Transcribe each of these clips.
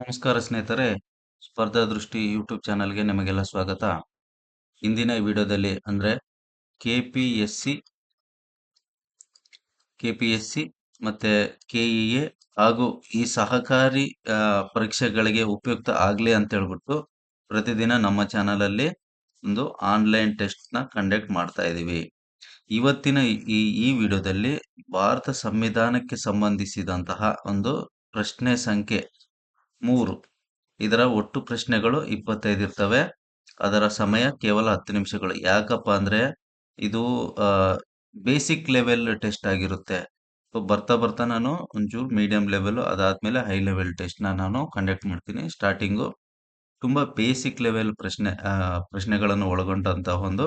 ನಮಸ್ಕಾರ ಸ್ನೇಹಿತರೆ, ಸ್ಪರ್ಧಾ ದೃಷ್ಟಿ ಯೂಟ್ಯೂಬ್ ಚಾನಲ್ಗೆ ನಿಮಗೆಲ್ಲ ಸ್ವಾಗತ. ಇಂದಿನ ವಿಡಿಯೋದಲ್ಲಿ ಅಂದ್ರೆ K P S C K P S C ಮತ್ತೆ ಕೆಇಎ ಹಾಗೂ ಈ ಸಹಕಾರಿ ಪರೀಕ್ಷೆಗಳಿಗೆ ಉಪಯುಕ್ತ ಆಗಲಿ ಅಂತ ಹೇಳ್ಬಿಟ್ಟು ಪ್ರತಿದಿನ ನಮ್ಮ ಚಾನಲಲ್ಲಿ ಒಂದು ಆನ್ಲೈನ್ ಟೆಸ್ಟ್ನ ಕಂಡಕ್ಟ್ ಮಾಡ್ತಾ ಇದೀವಿ. ಇವತ್ತಿನ ಈ ಈ ವಿಡಿಯೋದಲ್ಲಿ ಭಾರತ ಸಂವಿಧಾನಕ್ಕೆ ಸಂಬಂಧಿಸಿದಂತಹ ಒಂದು ಪ್ರಶ್ನೆ ಸಂಖ್ಯೆ ಮೂರು. ಇದರ ಒಟ್ಟು ಪ್ರಶ್ನೆಗಳು ಇಪ್ಪತ್ತೈದು ಇರ್ತವೆ. ಅದರ ಸಮಯ ಕೇವಲ ಹತ್ತು ನಿಮಿಷಗಳು. ಯಾಕಪ್ಪ ಅಂದ್ರೆ ಇದು ಬೇಸಿಕ್ ಲೆವೆಲ್ ಟೆಸ್ಟ್ ಆಗಿರುತ್ತೆ. ಸೊ ಬರ್ತಾ ಬರ್ತಾ ನಾನು ಒಂಚೂರು ಮೀಡಿಯಂ ಲೆವೆಲ್ ಅದಾದ್ಮೇಲೆ ಹೈ ಲೆವೆಲ್ ಟೆಸ್ಟ್ನ ನಾನು ಕಂಡಕ್ಟ್ ಮಾಡ್ತೀನಿ. ಸ್ಟಾರ್ಟಿಂಗು ತುಂಬಾ ಬೇಸಿಕ್ ಲೆವೆಲ್ ಪ್ರಶ್ನೆ ಪ್ರಶ್ನೆಗಳನ್ನು ಒಳಗೊಂಡಂತಹ ಒಂದು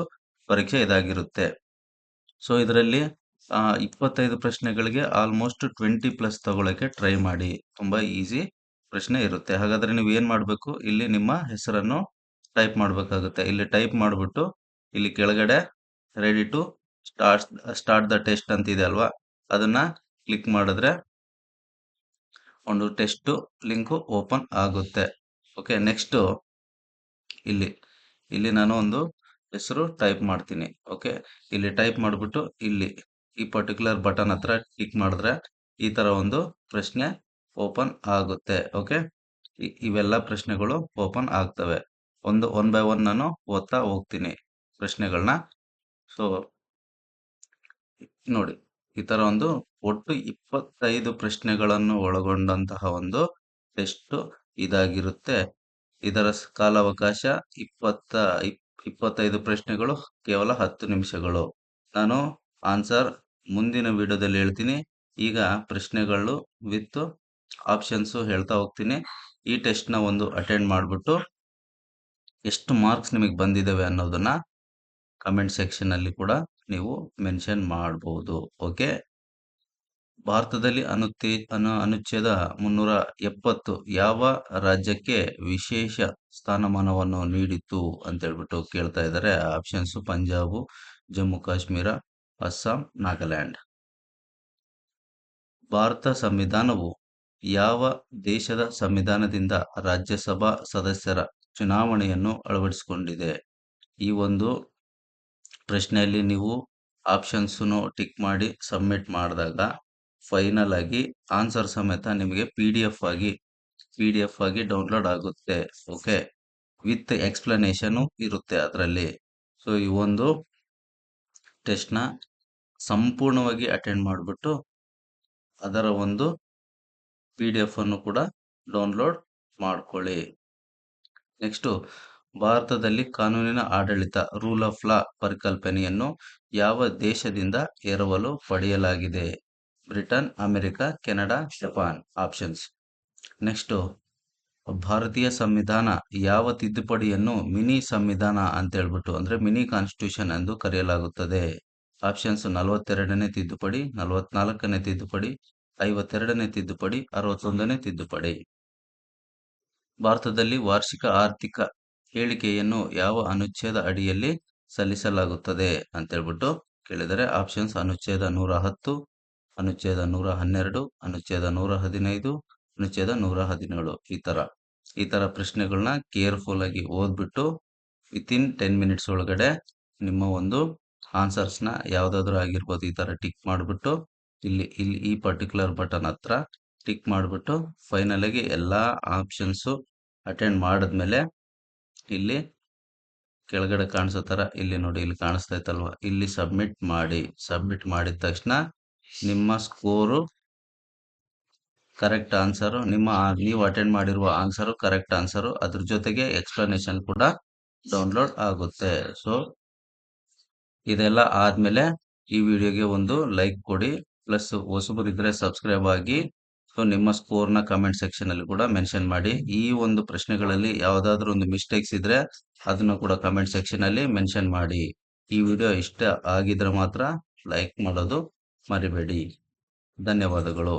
ಪರೀಕ್ಷೆ ಇದಾಗಿರುತ್ತೆ. ಸೊ ಇದರಲ್ಲಿ ಇಪ್ಪತ್ತೈದು ಪ್ರಶ್ನೆಗಳಿಗೆ ಆಲ್ಮೋಸ್ಟ್ ಟ್ವೆಂಟಿ ಪ್ಲಸ್ ತಗೊಳಕ್ಕೆ ಟ್ರೈ ಮಾಡಿ. ತುಂಬಾ ಈಸಿ ಪ್ರಶ್ನೆ ಇರುತ್ತೆ. ಹಾಗಾದ್ರೆ ನೀವು ಏನು ಮಾಡಬೇಕು? ಇಲ್ಲಿ ನಿಮ್ಮ ಹೆಸರನ್ನು ಟೈಪ್ ಮಾಡಬೇಕಾಗುತ್ತೆ. ಇಲ್ಲಿ ಟೈಪ್ ಮಾಡಿಬಿಟ್ಟು ಇಲ್ಲಿ ಕೆಳಗಡೆ ready to start start the test ಅಂತ ಇದೆ ಅಲ್ವಾ? ಅದನ್ನ ಕ್ಲಿಕ್ ಮಾಡಿದ್ರೆ ಒಂದು ಟೆಸ್ಟ್ ಲಿಂಕ್ ಓಪನ್ ಆಗುತ್ತೆ. ಓಕೆ ನೆಕ್ಸ್ಟ್ ಇಲ್ಲಿ ಇಲ್ಲಿ ನಾನು ಒಂದು ಹೆಸರು ಟೈಪ್ ಮಾಡ್ತೀನಿ. ಓಕೆ ಇಲ್ಲಿ ಟೈಪ್ ಮಾಡಿಬಿಟ್ಟು ಇಲ್ಲಿ ಈ ಪರ್ಟಿಕ್ಯುಲರ್ ಬಟನ್ ಹತ್ರ ಕ್ಲಿಕ್ ಮಾಡಿದ್ರೆ ಈ ತರ ಒಂದು ಪ್ರಶ್ನೆ ಓಪನ್ ಆಗುತ್ತೆ, ಓಕೆ? ಇವೆಲ್ಲ ಪ್ರಶ್ನೆಗಳು ಓಪನ್ ಆಗ್ತವೆ. ಒಂದು, ಒನ್ ಬೈ ಒನ್ ನಾನು ಓದ್ತಾ ಹೋಗ್ತೀನಿ ಪ್ರಶ್ನೆಗಳನ್ನ ಸೊ, ನೋಡಿ, ಈ ಥರ ಒಂದು ಒಟ್ಟು ಇಪ್ಪತ್ತೈದು ಪ್ರಶ್ನೆಗಳನ್ನು ಒಳಗೊಂಡಂತಹ ಒಂದು ಟೆಸ್ಟ್ ಇದಾಗಿರುತ್ತೆ. ಇದರ ಕಾಲಾವಕಾಶ ಇಪ್ಪತ್ತ, ಇಪ್- ಇಪ್ಪತ್ತೈದು ಪ್ರಶ್ನೆಗಳು ಕೇವಲ ಹತ್ತು ನಿಮಿಷಗಳು. ನಾನು ಆನ್ಸರ್ ಮುಂದಿನ ವಿಡಿಯೋದಲ್ಲಿ ಹೇಳ್ತೀನಿ. ಈಗ ಪ್ರಶ್ನೆಗಳು ವಿತ್ ಆಪ್ಷನ್ಸ್ ಹೇಳ್ತಾ ಹೋಗ್ತೀನಿ. ಈ ಟೆಸ್ಟ್ನ ಒಂದು ಅಟೆಂಡ್ ಮಾಡಿಬಿಟ್ಟು ಎಷ್ಟು ಮಾರ್ಕ್ಸ್ ನಿಮಗೆ ಬಂದಿದ್ದಾವೆ ಅನ್ನೋದನ್ನ ಕಮೆಂಟ್ ಸೆಕ್ಷನ್ ಅಲ್ಲಿ ಕೂಡ ನೀವು ಮೆನ್ಷನ್ ಮಾಡಬಹುದು ಓಕೆ ಭಾರತದಲ್ಲಿ ಅನುತ್ತೇ, ಅನು, ಅನುಚ್ಛೇದ ಮುನ್ನೂರ ಎಪ್ಪತ್ತು ಯಾವ ರಾಜ್ಯಕ್ಕೆ ವಿಶೇಷ ಸ್ಥಾನಮಾನವನ್ನು ನೀಡಿತು ಅಂತ ಹೇಳ್ಬಿಟ್ಟು ಕೇಳ್ತಾ ಇದ್ದಾರೆ. ಆಪ್ಷನ್ಸ್ ಪಂಜಾಬ್, ಜಮ್ಮು, ಕಾಶ್ಮೀರ, ಅಸ್ಸಾಂ, ನಾಗಾಲ್ಯಾಂಡ್. ಭಾರತ ಸಂವಿಧಾನವು ಯಾವ ದೇಶದ ಸಂವಿಧಾನದಿಂದ ರಾಜ್ಯಸಭಾ ಸದಸ್ಯರ ಚುನಾವಣೆಯನ್ನು ಅಳವಡಿಸಿಕೊಂಡಿದೆ? ಈ ಒಂದು ಪ್ರಶ್ನೆಯಲ್ಲಿ ನೀವು ಆಪ್ಷನ್ಸನ್ನು ಟಿಕ್ ಮಾಡಿ ಸಬ್ಮಿಟ್ ಮಾಡಿದಾಗ ಫೈನಲ್ ಆಗಿ ಆನ್ಸರ್ ಸಮೇತ ನಿಮಗೆ ಪಿ ಡಿ ಎಫ್ ಆಗಿ, ಪಿ ಡಿ ಎಫ್ ಆಗಿ ಡೌನ್ಲೋಡ್ ಆಗುತ್ತೆ. ಓಕೆ? ವಿತ್ ಎಕ್ಸ್ಪ್ಲನೇಷನು ಇರುತ್ತೆ ಅದರಲ್ಲಿ. ಸೊ, ಈ ಒಂದು ಟೆಸ್ಟ್ನ ಸಂಪೂರ್ಣವಾಗಿ ಅಟೆಂಡ್ ಮಾಡಿಬಿಟ್ಟು ಅದರ ಒಂದು ಪಿ ಡಿ ಎಫ್ ಅನ್ನು ಕೂಡ ಡೌನ್ಲೋಡ್ ಮಾಡಿಕೊಳ್ಳಿ. ನೆಕ್ಸ್ಟು ಭಾರತದಲ್ಲಿ ಕಾನೂನಿನ ಆಡಳಿತ ರೂಲ್ ಆಫ್ ಲಾ ಪರಿಕಲ್ಪನೆಯನ್ನು ಯಾವ ದೇಶದಿಂದ ಎರವಲು ಪಡೆಯಲಾಗಿದೆ? Britain, America, Canada, Japan. Options next ಭಾರತೀಯ ಸಂವಿಧಾನ ಯಾವ ತಿದ್ದುಪಡಿಯನ್ನು ಮಿನಿ ಸಂವಿಧಾನ ಅಂತ ಹೇಳ್ಬಿಟ್ಟು ಅಂದ್ರೆ ಮಿನಿ ಕಾನ್ಸ್ಟಿಟ್ಯೂಷನ್ ಎಂದು ಕರೆಯಲಾಗುತ್ತದೆ? ಆಪ್ಷನ್ಸ್ ನಲವತ್ತೆರಡನೇ ತಿದ್ದುಪಡಿ, ನಲವತ್ನಾಲ್ಕನೇ ತಿದ್ದುಪಡಿ ಐವತ್ತೆರಡನೇ ತಿದ್ದುಪಡಿ ಅರವತ್ತೊಂದನೇ ತಿದ್ದುಪಡಿ. ಭಾರತದಲ್ಲಿ ವಾರ್ಷಿಕ ಆರ್ಥಿಕ ಹೇಳಿಕೆಯನ್ನು ಯಾವ ಅನುಚ್ಛೇದ ಅಡಿಯಲ್ಲಿ ಸಲ್ಲಿಸಲಾಗುತ್ತದೆ ಅಂತ ಹೇಳ್ಬಿಟ್ಟು ಕೇಳಿದರೆ ಆಪ್ಷನ್ಸ್ ಅನುಚ್ಛೇದ ನೂರ ಹತ್ತು ಅನುಚ್ಛೇದ ನೂರ ಹನ್ನೆರಡು ಅನುಚ್ಛೇದ ನೂರ ಹದಿನೈದು ಅನುಚ್ಛೇದ ನೂರ ಹದಿನೇಳು ಈ ತರ ಈ ತರ ಪ್ರಶ್ನೆಗಳನ್ನ ಕೇರ್ಫುಲ್ ಆಗಿ ಓದ್ಬಿಟ್ಟು ವಿತಿನ್ ಟೆನ್ ಮಿನಿಟ್ಸ್ ಒಳಗಡೆ ನಿಮ್ಮ ಒಂದು ಆನ್ಸರ್ಸ್ನ ಯಾವ್ದಾದ್ರು ಆಗಿರ್ಬೋದು ಈ ತರ ಟಿಕ್ ಮಾಡ್ಬಿಟ್ಟು ಇಲ್ಲಿ ಇಲ್ಲಿ ಈ ಪರ್ಟಿಕ್ಯುಲರ್ ಬಟನ್ ಹತ್ರ ಟಿಕ್ ಮಾಡ್ಬಿಟ್ಟು ಫೈನಲ್ ಆಗಿ ಎಲ್ಲ ಆಪ್ಷನ್ಸ್ ಅಟೆಂಡ್ ಮಾಡಿದ್ಮೇಲೆ ಇಲ್ಲಿ ಕೆಳಗಡೆ ಕಾಣಿಸೋ ಥರ ಇಲ್ಲಿ ನೋಡಿ, ಇಲ್ಲಿ ಕಾಣಿಸ್ತಾ ಇತ್ತಲ್ವಾ? ಇಲ್ಲಿ ಸಬ್ಮಿಟ್ ಮಾಡಿ ಸಬ್ಮಿಟ್ ಮಾಡಿದ ತಕ್ಷಣ ನಿಮ್ಮ ಸ್ಕೋರು ಕರೆಕ್ಟ್ ಆನ್ಸರು ನಿಮ್ಮ ನೀವು ಅಟೆಂಡ್ ಮಾಡಿರುವ ಆನ್ಸರು ಕರೆಕ್ಟ್ ಆನ್ಸರ್ ಅದ್ರ ಜೊತೆಗೆ ಎಕ್ಸ್ಪ್ಲನೇಷನ್ ಕೂಡ ಡೌನ್ಲೋಡ್ ಆಗುತ್ತೆ. ಸೊ ಇದೆಲ್ಲ ಆದಮೇಲೆ ಈ ವಿಡಿಯೋಗೆ ಒಂದು ಲೈಕ್ ಕೊಡಿ. ಪ್ಲಸ್ ಹೊಸಬರಿದ್ರೆ ಸಬ್ಸ್ಕ್ರೈಬ್ ಆಗಿ ಸೊ ನಿಮ್ಮ ಸ್ಕೋರ್ನ ಕಮೆಂಟ್ ಸೆಕ್ಷನ್ ಅಲ್ಲಿ ಕೂಡ ಮೆನ್ಷನ್ ಮಾಡಿ. ಈ ಒಂದು ಪ್ರಶ್ನೆಗಳಲ್ಲಿ ಯಾವ್ದಾದ್ರು ಒಂದು ಮಿಸ್ಟೇಕ್ಸ್ ಇದ್ರೆ ಅದನ್ನು ಕೂಡ ಕಮೆಂಟ್ ಸೆಕ್ಷನ್ ಅಲ್ಲಿ ಮೆನ್ಷನ್ ಮಾಡಿ. ಈ ವಿಡಿಯೋ ಇಷ್ಟ ಆಗಿದ್ರೆ ಮಾತ್ರ ಲೈಕ್ ಮಾಡೋದು ಮರಿಬೇಡಿ. ಧನ್ಯವಾದಗಳು.